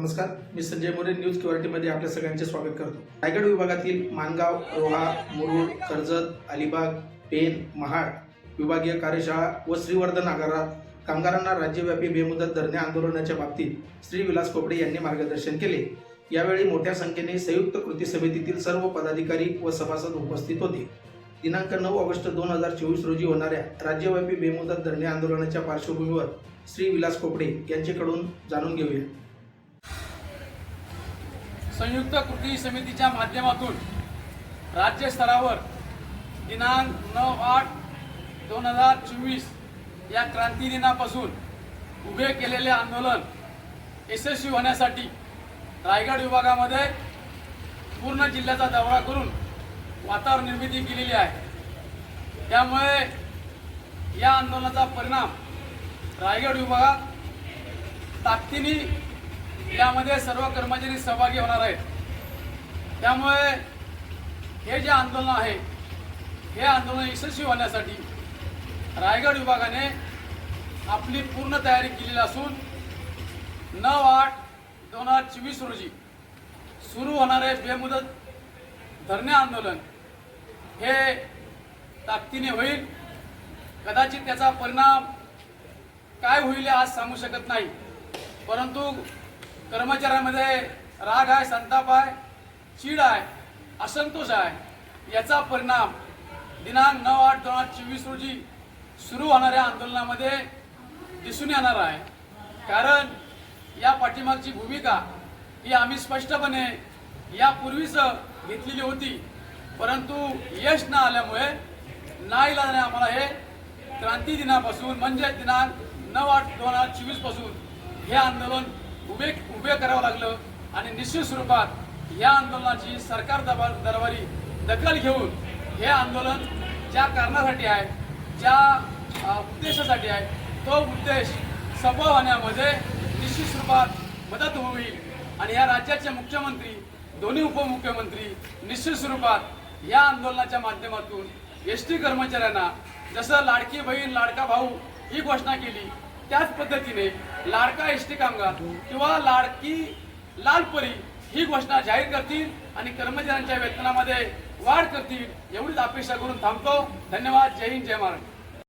नमस्कार मी संजय मोरे न्यूज क्युरिटीमध्ये आपल्या सगळ्यांचे स्वागत करतो. रायगड विभागातील मानगाव रोहा मुरुड कर्जत अलिबाग पेन महाड विभागीय कार्यशाळा व श्रीवर्धन आगारात कामगारांना राज्यव्यापी बेमुदत धरणे आंदोलनाच्या बाबतीत श्री विलास कोपडे यांनी मार्गदर्शन केले. यावेळी मोठ्या संख्येने संयुक्त कृती समितीतील सर्व पदाधिकारी व सभासद उपस्थित होते. दिनांक नऊ ऑगस्ट दोन हजार चोवीस रोजी होणाऱ्या राज्यव्यापी बेमुदत धरणे आंदोलनाच्या पार्श्वभूमीवर श्री विलास कोपडे यांच्याकडून जाणून घेऊया. संयुक्त कृती समितीच्या माध्यमातून राज्यस्तरावर दिनांक नऊ आठ दोन हजार चोवीस या क्रांती दिनापासून उभे केलेले आंदोलन यशस्वी होण्यासाठी रायगड विभागामध्ये पूर्ण जिल्ह्याचा दौरा करून वातावरण निर्मिती केलेली आहे. त्यामुळे या आंदोलनाचा परिणाम रायगड विभागात ताकदीने यामध्ये सर्व कर्मचारी सहभागी होणार आहेत. त्यामुळे हे जे आंदोलन आहे हे आंदोलन यशस्वी होण्यासाठी रायगड विभागाने आपली पूर्ण तयारी केलेली असून नऊ आठ दोन हजार चोवीस रोजी सुरू होणारे बेमुदत धरणे आंदोलन हे ताकदीने होईल. कदाचित त्याचा परिणाम काय होईल हे आज सांगू शकत नाही. परंतु कर्मचाऱ्यांमध्ये राग आहे संताप आहे चीड आहे असंतोष आहे याचा परिणाम दिनांक नऊ आठ दोन हजार चोवीस रोजी सुरू होणाऱ्या आंदोलनामध्ये दिसून येणार आहे. कारण या पाठीमागची भूमिका ही आम्ही स्पष्टपणे यापूर्वीच घेतलेली होती. परंतु यश न आल्यामुळे नाईलाजाने आम्हाला हे क्रांती दिनापासून म्हणजे दिनांक नऊ आठ दोन हजार चोवीसपासून हे आंदोलन उभे उभे करावं लागलं आणि निश्चित स्वरूपात या आंदोलनाची सरकार दबा दरबारी दखल घेऊन हे आंदोलन ज्या कारणासाठी आहे ज्या उद्देशासाठी आहे तो उद्देश सफळ होण्यामध्ये निश्चित स्वरूपात मदत होईल. आणि या राज्याचे मुख्यमंत्री दोन्ही उपमुख्यमंत्री निश्चित स्वरूपात या आंदोलनाच्या माध्यमातून एस टी कर्मचाऱ्यांना जसं लाडकी बहीण लाडका भाऊ ही घोषणा केली त्याच पद्धतीने लाडका एस टी कामगार किंवा लाडकी लालपरी ही घोषणा जाहीर करतील आणि कर्मचाऱ्यांच्या वेतनामध्ये वाढ करतील एवढीच अपेक्षा करून थांबतो. धन्यवाद. जय हिंद जय महाराष्ट्र.